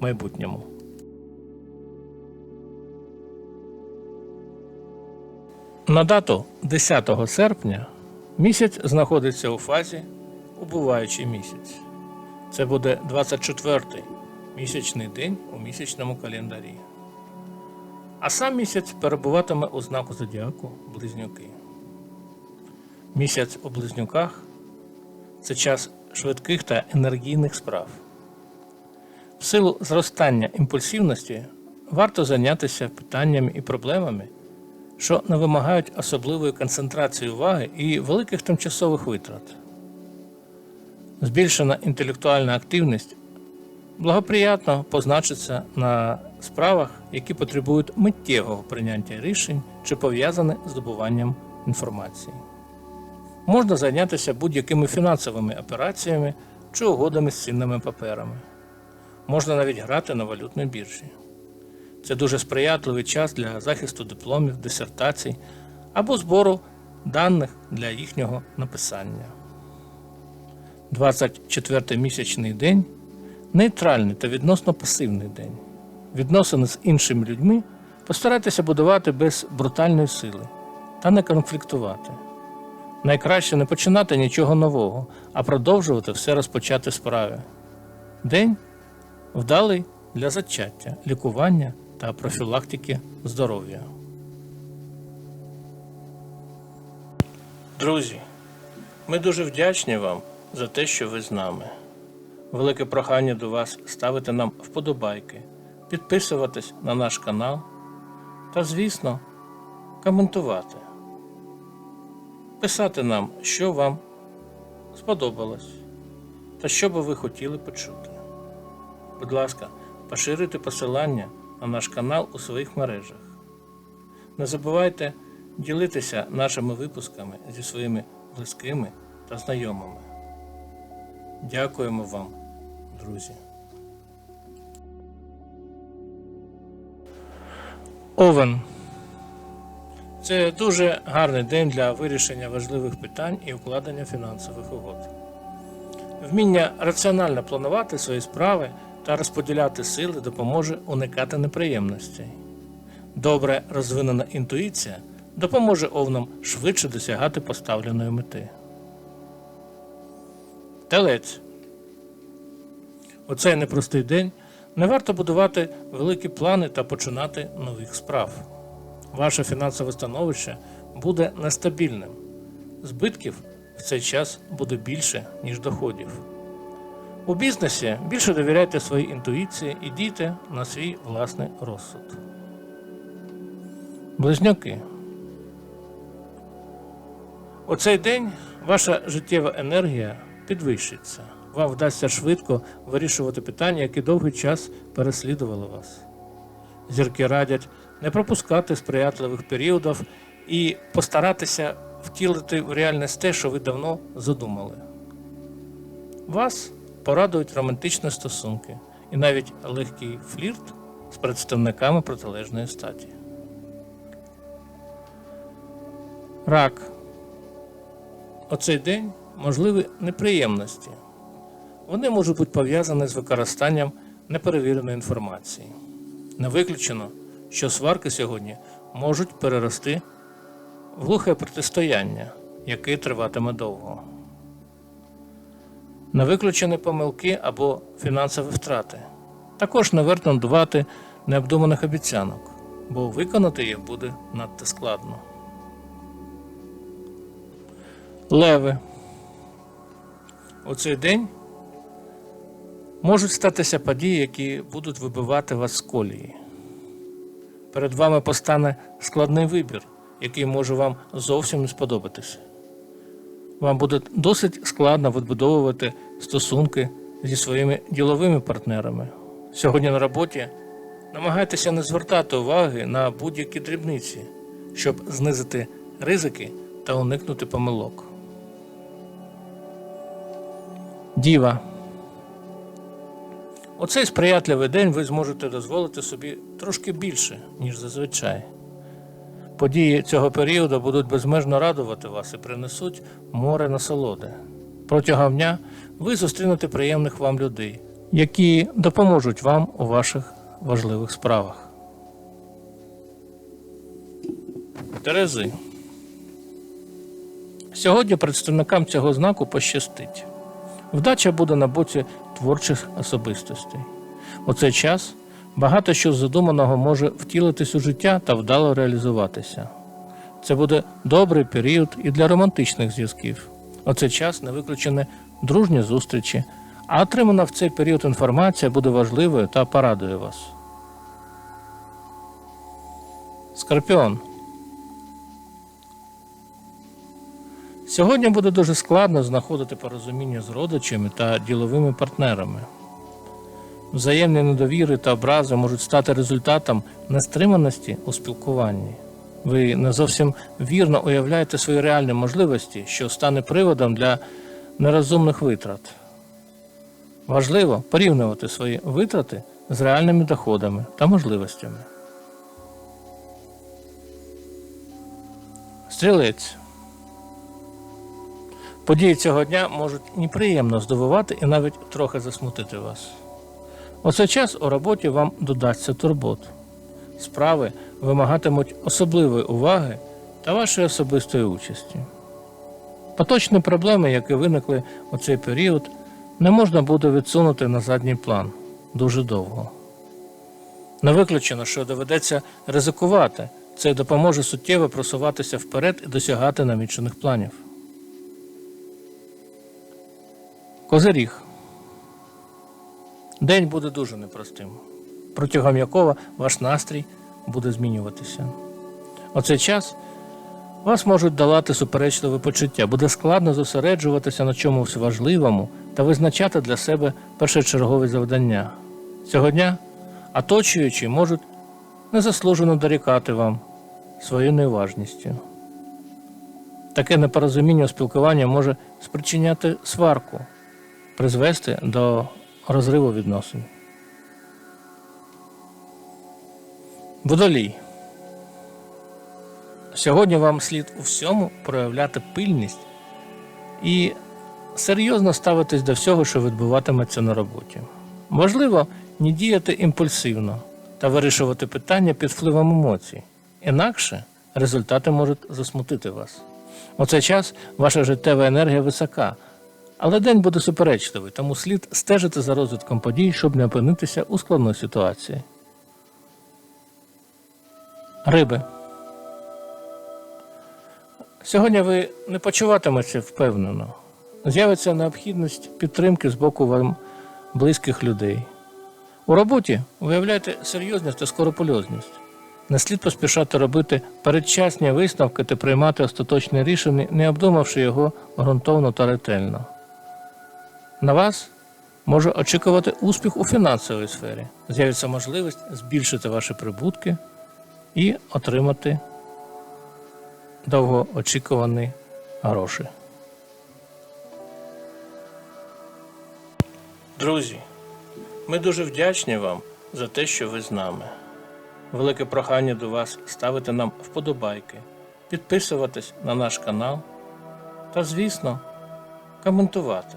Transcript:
майбутньому. На дату 10 серпня місяць знаходиться у фазі убуваючий місяць. Це буде 24-й місячний день у місячному календарі. А сам місяць перебуватиме у знаку зодіаку Близнюки. Місяць у близнюках це час швидких та енергійних справ. В силу зростання імпульсивності варто зайнятися питаннями і проблемами, що не вимагають особливої концентрації уваги і великих тимчасових витрат. Збільшена інтелектуальна активність благоприятно позначиться на справах, які потребують миттєвого прийняття рішень чи пов'язані з здобуванням інформації. Можна зайнятися будь-якими фінансовими операціями чи угодами з цінними паперами. Можна навіть грати на валютній біржі. Це дуже сприятливий час для захисту дипломів, дисертацій або збору даних для їхнього написання. 24-й місячний день нейтральний та відносно пасивний день. Відносини з іншими людьми постарайтеся будувати без брутальної сили та не конфліктувати. Найкраще не починати нічого нового, а продовжувати все розпочати справи. День вдалий для зачаття, лікування та профілактики здоров'я. Друзі, ми дуже вдячні вам за те, що ви з нами. Велике прохання до вас ставити нам вподобайки, підписуватись на наш канал та, звісно, коментувати. Писати нам, що вам сподобалось та що би ви хотіли почути. Будь ласка, поширюйте посилання на наш канал у своїх мережах. Не забувайте ділитися нашими випусками зі своїми близькими та знайомими. Дякуємо вам, друзі. Овен. Це дуже гарний день для вирішення важливих питань і укладення фінансових угод. Вміння раціонально планувати свої справи та розподіляти сили допоможе уникати неприємностей. Добре розвинена інтуїція допоможе овнам швидше досягати поставленої мети. Телець. У цей непростий день не варто будувати великі плани та починати нових справ. Ваше фінансове становище буде нестабільним. Збитків в цей час буде більше, ніж доходів. У бізнесі більше довіряйте своїй інтуїції і дійте на свій власний розсуд. Близнюки. У цей день ваша життєва енергія підвищиться. Вам вдасться швидко вирішувати питання, які довгий час переслідували вас. Зірки радять не пропускати сприятливих періодів і постаратися втілити в реальність те, що ви давно задумали. Вас порадують романтичні стосунки і навіть легкий флірт з представниками протилежної статі. Рак. Оцей день можливі неприємності. Вони можуть бути пов'язані з використанням неперевіреної інформації. Не виключено, що сварки сьогодні можуть перерости в глухе протистояння, яке триватиме довго. Не виключені помилки або фінансові втрати. Також не варто надавати необдуманих обіцянок, бо виконати їх буде надто складно. Леви. У цей день можуть статися події, які будуть вибивати вас з колії. Перед вами постане складний вибір, який може вам зовсім не сподобатися. Вам буде досить складно відбудовувати стосунки зі своїми діловими партнерами. Сьогодні на роботі Намагайтеся не звертати уваги на будь-які дрібниці, щоб знизити ризики та уникнути помилок. Діва. У цей сприятливий день ви зможете дозволити собі трошки більше, ніж зазвичай. Події цього періоду будуть безмежно радувати вас і принесуть море насолоди. Протягом дня ви зустрінете приємних вам людей, які допоможуть вам у ваших важливих справах. Терези. Сьогодні представникам цього знаку пощастить. Вдача буде на боці творчих особистостей. У цей час багато що задуманого може втілитись у життя та вдало реалізуватися. Це буде добрий період і для романтичних зв'язків. У цей час не виключені дружні зустрічі, а отримана в цей період інформація буде важливою та порадує вас. Скорпіон. Сьогодні буде дуже складно знаходити порозуміння з родичами та діловими партнерами. Взаємні недовіри та образи можуть стати результатом нестриманості у спілкуванні. Ви не зовсім вірно уявляєте свої реальні можливості, що стане приводом для нерозумних витрат. Важливо порівнювати свої витрати з реальними доходами та можливостями. Стрілець. Події цього дня можуть неприємно здивувати і навіть трохи засмутити вас. У цей час у роботі вам додасться турбот. Справи вимагатимуть особливої уваги та вашої особистої участі. Поточні проблеми, які виникли у цей період, не можна буде відсунути на задній план дуже довго. Не виключено, що доведеться ризикувати. Це допоможе суттєво просуватися вперед і досягати намічених планів. Козиріг. День буде дуже непростим, протягом якого ваш настрій буде змінюватися. У цей час вас можуть долати суперечливі почуття, буде складно зосереджуватися на чомусь важливому та визначати для себе першочергові завдання. Цього дня оточуючі можуть незаслужено дорікати вам своєю неуважністю. Таке непорозуміння у спілкуванні може спричиняти сварку, призвести до розриву відносин. Водолій. Сьогодні вам слід у всьому проявляти пильність і серйозно ставитись до всього, що відбуватиметься на роботі. Важливо не діяти імпульсивно та вирішувати питання під впливом емоцій. Інакше результати можуть засмутити вас. У цей час ваша життєва енергія висока, але день буде суперечливий, тому слід стежити за розвитком подій, щоб не опинитися у складної ситуації. Риби. Сьогодні ви не почуватиметеся впевнено. З'явиться необхідність підтримки з боку вам близьких людей. У роботі виявляйте серйозність та скоропольозність. Не слід поспішати робити передчасні висновки та приймати остаточне рішення, не обдумавши його ґрунтовно та ретельно. На вас може очікувати успіх у фінансовій сфері. З'явиться можливість збільшити ваші прибутки і отримати довгоочікувані гроші. Друзі, ми дуже вдячні вам за те, що ви з нами. Велике прохання до вас ставити нам вподобайки, підписуватись на наш канал та, звісно, коментувати.